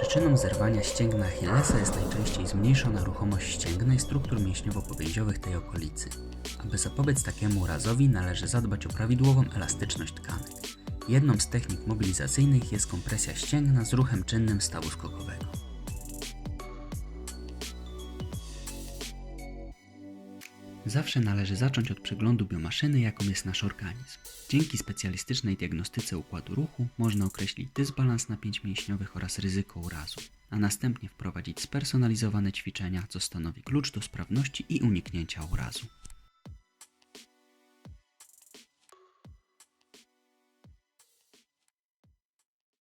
Przyczyną zerwania ścięgna Achillesa jest najczęściej zmniejszona ruchomość ścięgna i struktur mięśniowo-powięziowych tej okolicy. Aby zapobiec takiemu urazowi należy zadbać o prawidłową elastyczność tkanek. Jedną z technik mobilizacyjnych jest kompresja ścięgna z ruchem czynnym stawu skokowego. Zawsze należy zacząć od przeglądu biomaszyny, jaką jest nasz organizm. Dzięki specjalistycznej diagnostyce układu ruchu można określić dysbalans napięć mięśniowych oraz ryzyko urazu, a następnie wprowadzić spersonalizowane ćwiczenia, co stanowi klucz do sprawności i uniknięcia urazu.